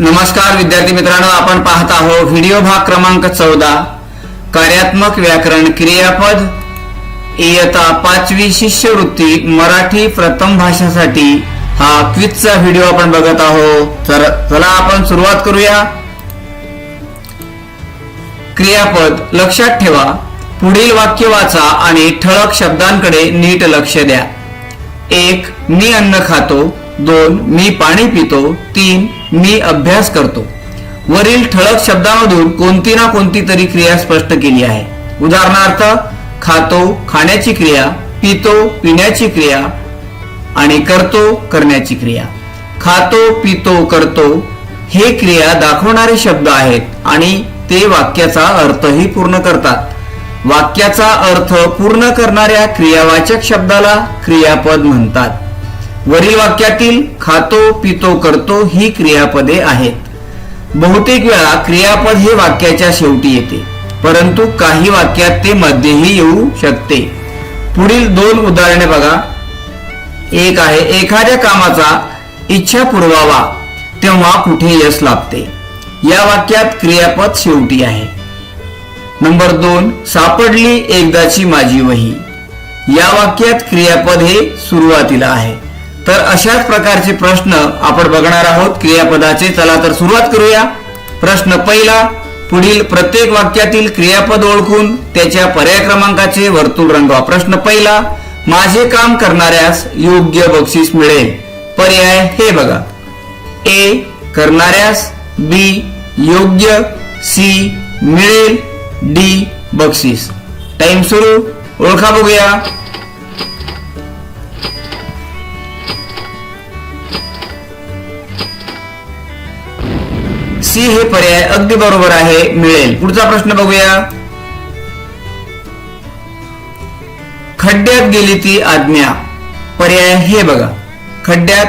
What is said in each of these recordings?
नमस्कार विद्यार्थी मित्रांनो आपण पाहत आहोत व्हिडिओ भाग क्रमांक चौदा. कार्यात्मक व्याकरण क्रियापद. इयता पाचवी शिष्यवृत्ती मराठी प्रथम भाषासाठी हा क्विजचा व्हिडिओ आपण बघत आहोत. तर चला आपण सुरुवात करूया. क्रियापद लक्षात ठेवा. पुढील वाक्य वाचा आणि ठळक शब्दांकडे नीट लक्ष द्या. एक मी अन्न खातो. दोन मी पाणी पितो. तीन मी अभ्यास करतो. वरील ठळक शब्दांमधून कोणती ना कोणती तरी क्रिया स्पष्ट केली आहे. उदाहरणार्थ खातो खाण्याची क्रिया पितो पिण्याची क्रिया आणि करतो करण्याची क्रिया. खातो पितो करतो हे क्रिया दाखवणारे शब्द आहेत आणि ते वाक्याचा अर्थही पूर्ण करतात. वाक्याचा अर्थ पूर्ण करणाऱ्या क्रियावाचक शब्दाला क्रियापद म्हणतात. वरील वाक्यातील खातो पितो करतो ही क्रियापदे आहेत. बहुतेक वेळा क्रियापद हे वाक्याच्या शेवटी येते परंतु काही वाक्यात ते मध्येही येऊ शकते. पुढील दोन उदाहरणे बघा. एक आहे एखाद्या कामाचा इच्छा पुरवावा तेव्हा कुठे यश लाभते? या वाक्यात क्रियापद शेवटी आहे. नंबर दोन सापडली एकदाची माझी वही. या वाक्यात क्रियापद हे सुरुवातीला आहे. तर अशाच प्रकारचे प्रश्न आपण बघणार आहोत. क्रियापदाचे चला तर सुरुवात करूया. प्रश्न पहिला पुढील प्रत्येक वाक्यातील क्रियापद ओळखून त्याच्या पर्याय क्रमांकाचे वर्तुळ रंगवा. प्रश्न पहिला माझे काम करणाऱ्यास योग्य बक्षीस मिळेल. पर्याय हे बघा. ए करणाऱ्यास बी योग्य सी मिळेल डी बक्षीस. टाइम सुरू. ओळखा बघूया. सी हे पर्याय अगदी बरोबर आहे मिळेल. पुढचा प्रश्न बघूया. खड्ड्यात गेली ती आज्ञा. पर्याय हे बघा. खड्ड्यात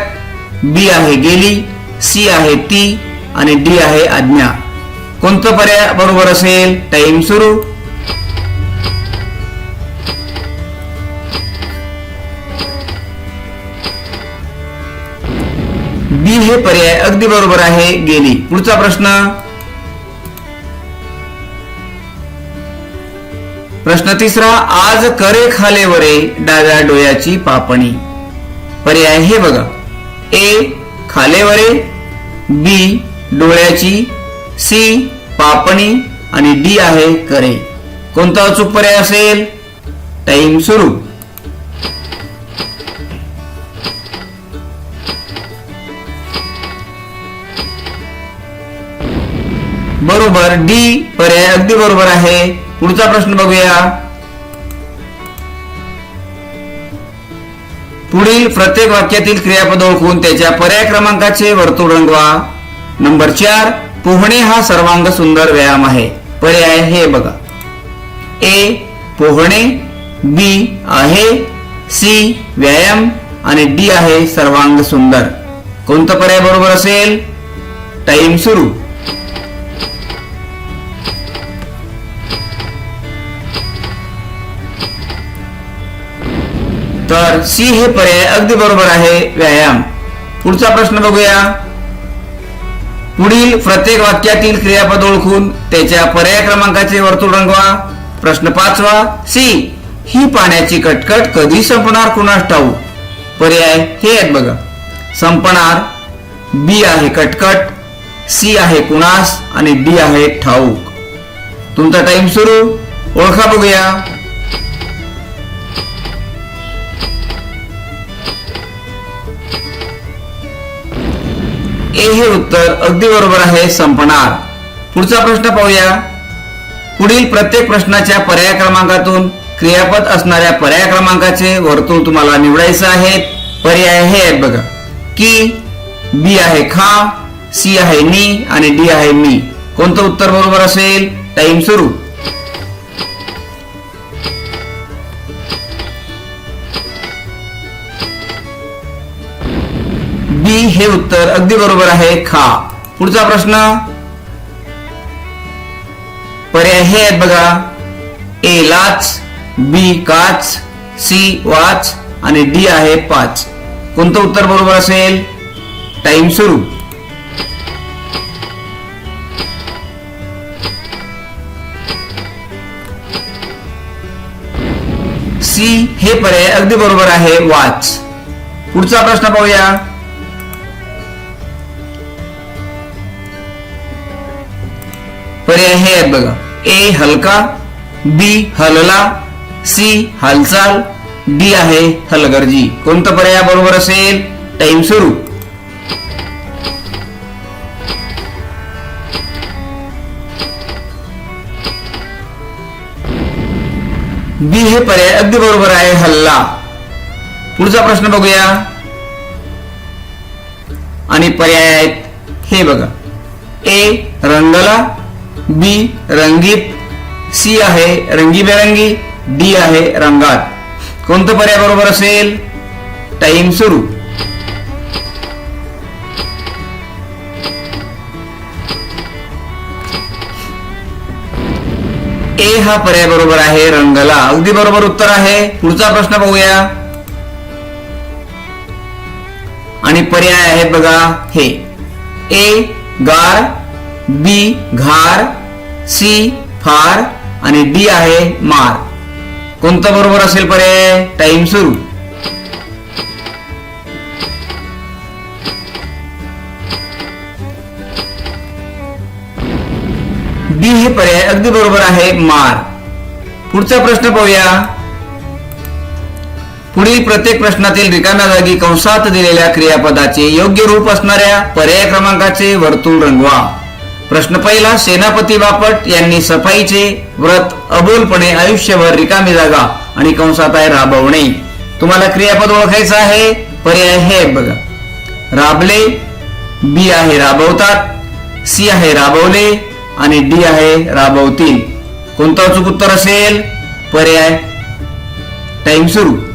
बी आहे गेली सी आहे ती आणि डी आहे आज्ञा. कोणतं पर्याय बरोबर असेल? टाइम सुरू. बी हे पर्याय अगदी बरोबर आहे गेली. पुढचा प्रश्न? प्रश्न तिसरा आज करे खाले वरे डाव्या डोळ्याची पापणी. पर्याय हे बघा. ए खालेवरे बी डोळ्याची सी पापणी आणि डी आहे करे. कोणता अचूक पर्याय असेल? टाइम सुरू. बरोबर डी पर्याय अगदी बरोबर आहे. पुढचा प्रश्न बघूया. पुढील प्रत्येक वाक्यातील क्रियापद ओळखून त्याच्या पर्याय क्रमांकाचे वर्तुळ रंगवा. नंबर चार पोहणे हा सर्वांग सुंदर व्यायाम आहे. पर्याय हे बघा. ए पोहणे. बी आहे. सी व्यायाम. आणि डी आहे सर्वांग सुंदर. कोणतं पर्याय बरोबर असेल? टाइम सुरू. तर सी हे पर्याय अगदी बरोबर आहे व्यायाम. पुढचा प्रश्न बघूया. पुढील प्रत्येक वाक्यातील क्रियापद ओळखून त्याच्या पर्याय क्रमांकाचे वर्तुळ रंगवा. प्रश्न पाचवा सी. ही पाण्याची कटकट कधी संपणार कुणास ठाऊ पर्याय हे आहेत बघा. संपणार बी आहे कटकट सी आहे कुणास आणि डी आहे ठाऊक. तुमचा टाइम सुरू. ओळखा बघूया. ए हे उत्तर अगदी बरोबर आहे संपणार. पुढचा प्रश्न पाहूया. पुढील प्रत्येक प्रश्नाच्या पर्याय क्रमांकातून क्रियापद असणाऱ्या पर्याय क्रमांकाचे वर्तुळ तुम्हाला निवडायचं आहे. पर्याय हे आहेत बघा. की बी आहे खा सी आहे नी आणि डी आहे मी. कोणतं उत्तर बरोबर असेल? टाइम सुरू. बी हे उत्तर अगदी बरोबर आहे खा. पुढचा प्रश्न? पर्याय हे आहेत बघा. ए लाच बी काच सी वाच आणि डी आहे पाच. कोणतं उत्तर बरोबर असेल? टाइम सुरू. सी हे पर्याय अगदी बरोबर आहे वाच. पुढचा प्रश्न पाहूया. पर्याय हे आहेत बघा. ए हलका बी हलला सी हालचाल डी आहे हलगर्जी. कोणता पर्याय बरोबर असेल? टाइम सुरू. बी हे पर्याय अगदी बरोबर आहे हल्ला. पुढचा प्रश्न बघूया. आणि पर्याय आहेत हे बघा. ए रंगला बी रंगीत सी आहे रंगीबेरंगी डी आहे रंगात. कोणतं पर्याय बरोबर असेल? टाइम सुरू. ए हा पर्याय बरोबर आहे रंगला. अगदी बरोबर उत्तर आहे. पुढचा प्रश्न बघूया. आणि पर्याय आहेत बघा हे. ए गार बी घार सी फार आणि डी आहे मार. कोणतं बरोबर असेल पर्याय टाइम सुरू. डी हे पर्याय अगदी बरोबर आहे मार. पुढचा प्रश्न पाहूया. पुढील प्रत्येक प्रश्नातील रिकाम्या जागी कंसात दिलेल्या क्रियापदाचे योग्य रूप असणाऱ्या पर्याय क्रमांकाचे वर्तुळ रंगवा. प्रश्न पहिला सेनापती बापट यांनी सफाईचे व्रत अबोलपणे आयुष्यभर रिकामी जागा आणि कंसात आहे राबवणे तुम्हाला क्रियापद ओळखायचं आहे? पर्याय हे बघा. राबले बी आहे राबवतात सी आहे राबवले आणि डी आहे राबवतील. कोणतं अचूक उत्तर असेल? पर्याय. टाइम सुरू.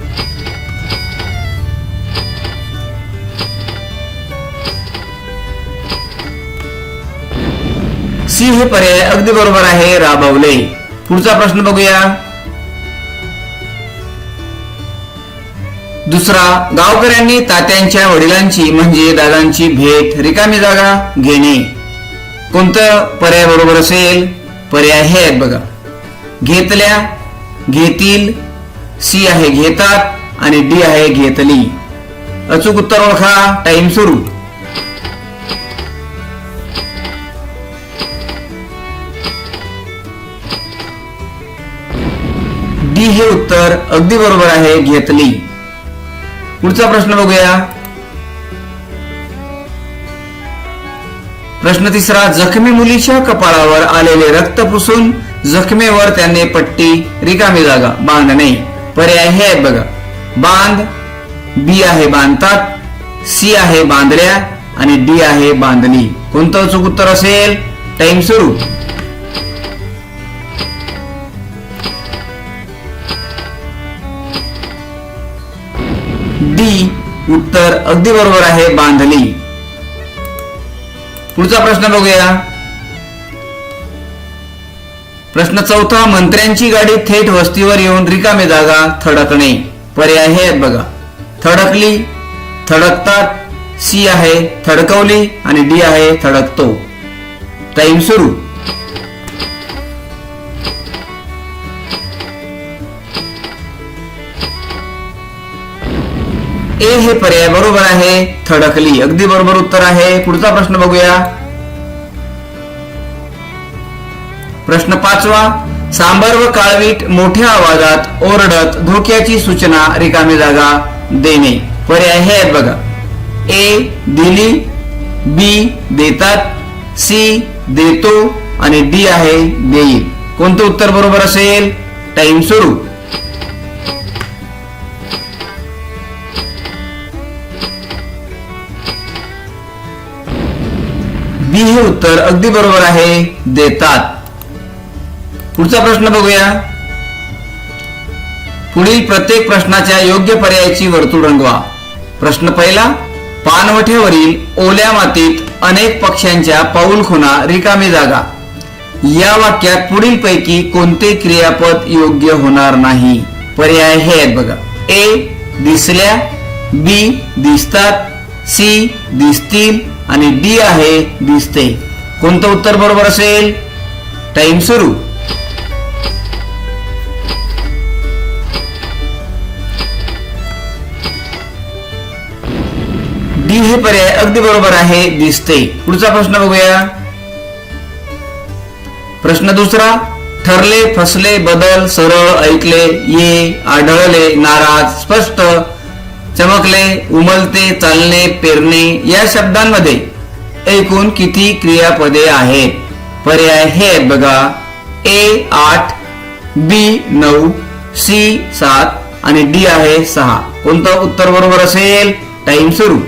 सी हे पर्याय अगदी बरोबर आहे राबवले. पुढचा प्रश्न बघूया. दुसरा गावकऱ्यांनी तात्यांच्या वडिलांची म्हणजे दादांची भेट रिकामी जागा घेणे. कोणतं पर्याय बरोबर असेल? पर्याय हे आहेत बघा. घेतल्या घेतील. सी आहे घेतात आणि डी आहे घेतली. अचूक उत्तर ओळखा. टाइम सुरू. डी हे उत्तर अगदी बरोबर आहे घेतली. पुढचा प्रश्न बघूया. प्रश्न तिसरा जखमी मुलीच्या कपाळावर आलेले रक्त पुसून जखमेवर त्याने पट्टी रिकामी जागा बांधणे पर्याय हे आहेत बघा. बांध बी आहे बांधतात सी आहे बांधल्या आणि डी आहे बांधणी कोणतं चूक उत्तर असेल? टाइम सुरू. उत्तर अगदी बरोबर आहे बांधली. पुढचा प्रश्न बघूया. प्रश्न चौथा मंत्र्यांची गाडी थेट वस्तीवर येऊन रिकामे जागा थडकणे. पर्याय हे आहेत बघा. थडकली थडकतात सी आहे थडकवली आणि डी आहे थडकतो. टाइम सुरू. ए हे पर्याय बरोबर आहे थडकली. अगदी बरोबर उत्तर आहे. पुढचा प्रश्न बघूया. प्रश्न पाचवा सांबर व काळवीट मोठ्या आवाजात ओरडत धोक्याची सूचना रिकामी जागा देणे. पर्याय हे आहेत बघा. ए दिली बी देतात सी देतो आणि डी आहे देईल. कोणतं उत्तर बरोबर असेल? टाइम सुरू. बी हे उत्तर अगदी बरोबर आहे देतात. पुढचा प्रश्न बघूया. पुढील प्रत्येक प्रश्नाच्या योग्य पर्यायाची वर्तुळ रंगवा. प्रश्न पहिला पानवठ्यावरील ओल्या मातीत अनेक पक्ष्यांच्या पाऊल खुना रिकामी जागा. या वाक्यात पुढील पैकी कोणते क्रियापद योग्य होणार नाही? पर्याय हे आहेत बघा. ए दिसल्या बी दिसतात सी दिसतील आणि डी आहे दिसते. कोणतं उत्तर बरोबर असेल? टाइम सुरू. डी हे पर्याय अगदी बरोबर आहे दिसते. पुढचा प्रश्न बघूया. प्रश्न दुसरा ठरले फसले बदल सरळ ऐकले ये आढळले नाराज स्पष्ट चमकले उमलते चालणे पेरणे या शब्दांमध्ये एकूण किती क्रियापदे आहेत? पर्याय हे आहेत बघा. ए आठ बी नऊ सी सात आणि डी आहे सहा. कोणतं उत्तर बरोबर असेल? टाइम सुरू.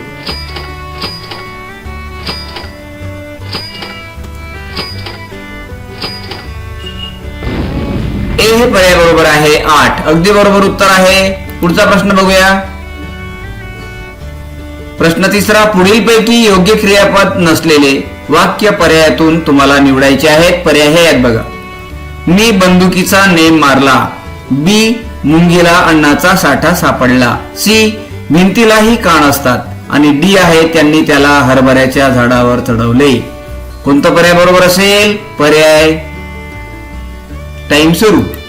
ए हे पर्याय बरोबर आहे आठ. अगदी बरोबर उत्तर आहे. पुढचा प्रश्न बघूया. प्रश्न तिसरा पुढील पैकी योग्य क्रियापद नसलेले वाक्य पर्यायातून तुम्हाला निवडायचे आहेत. पर्याय हे आहेत बघा. मी बंदुकीचा नेम मारला. बी मुंगीला अन्नाचा साठा सापडला. सी भिंतीलाही कान असतात. आणि डी आहे त्यांनी त्याला हरभऱ्याच्या झाडावर चढवले. कोणता पर्याय बरोबर असेल? पर्याय. टाइम सुरू.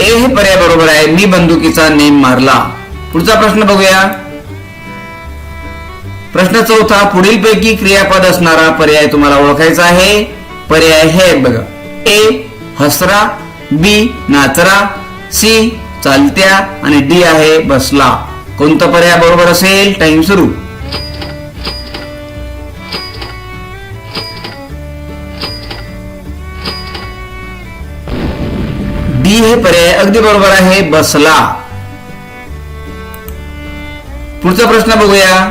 ए हे पर्याय बरोबर आहे. मी बंदुकीचा नेम मारला. पुढचा प्रश्न बघूया. प्रश्न चौथा पुढील पैकी क्रियापद असणारा पर्याय तुम्हाला ओळखायचा आहे. पर्याय हे बघा. ए हसरा बी नाचरा सी चालत्या आणि डी आहे बसला. कोणता पर्याय बरोबर असेल? टाइम सुरू. हे पर्याय अगदी बरोबर आहे बसला. पुढचा प्रश्न बघूया.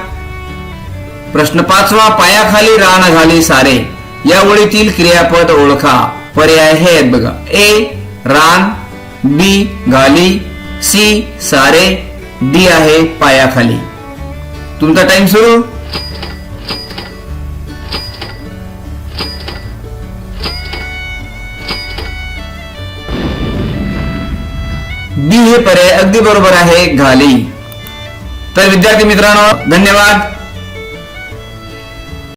प्रश्न पाचवा पायाखाली रान घाली सारे. या ओळीतील क्रियापद ओळखा. पर्याय हे आहेत बघा. ए रान. बी घाली. सी सारे. डी आहे पायाखाली. तुमचा टाइम सुरू. बी हे पर्याय अगदी बरोबर आहे घाली. तर विद्यार्थी मित्रांनो धन्यवाद.